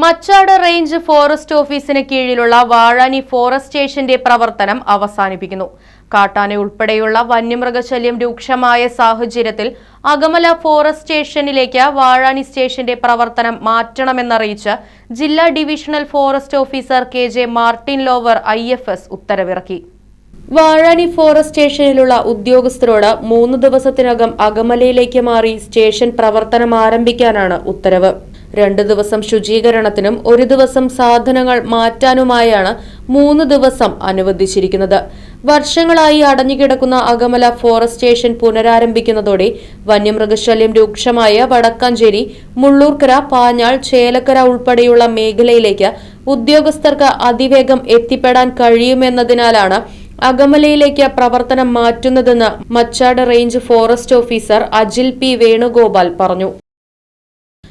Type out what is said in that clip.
Machad range forest ഓഫീസിന് കീഴിലുള്ള Vazhani forest സ്റ്റേഷന്റെ പ്രവർത്തനം അവസാനിപ്പിക്കുന്നു. കാട്ടാന ഉൾപ്പെടെയുള്ള വന്യമൃഗശല്യം രൂക്ഷമായ സാഹചര്യത്തിൽ അകമല ഫോറസ്റ്റ് സ്റ്റേഷനിലേക്ക് വാഴാനി സ്റ്റേഷന്റെ പ്രവർത്തനം മാറ്റണമെന്നറിയിച്ച് ജില്ലാ divisional forest officer K J Martin lower I ഉത്തരവിറക്കി. വാഴാനി ഫോറസ്റ്റ് സ്റ്റേഷനിലുള്ള ഉദ്യോഗസ്ഥരോട് മൂന്ന് ദിവസത്തിനകം അകമലയിലേക്ക് മാറി സ്റ്റേഷൻ പ്രവർത്തനം ആരംഭിക്കാനാണ് ഉത്തരവ്. രണ്ട് ദിവസം ശുചീകരണത്തിനും ഒരു ദിവസം സാധനങ്ങൾ മാറ്റാനുമായാണ് മൂന്ന് ദിവസം അനുവദിച്ചിരിക്കുന്നത്. വർഷങ്ങളായി അടഞ്ഞുകിടക്കുന്ന അകമല ഫോറസ്റ്റ് സ്റ്റേഷൻ പുനരാരംഭിക്കുന്നതോടെ വന്യമൃഗശല്യം രൂക്ഷമായ വടക്കാഞ്ചേരി മുള്ളൂർക്കര പാഞ്ഞാൾ ചേലക്കര ഉൾപ്പെടെയുള്ള മേഖലയിലേക്ക് ഉദ്യോഗസ്ഥർക്ക് അതിവേഗം എത്തിപ്പെടാൻ കഴിയുമെന്നതിനാലാണ് അകമലയിലേക്ക് പ്രവർത്തനം മാറ്റുന്നതെന്ന് Machad range forest officer Ajil P Venugopal പറഞ്ഞു.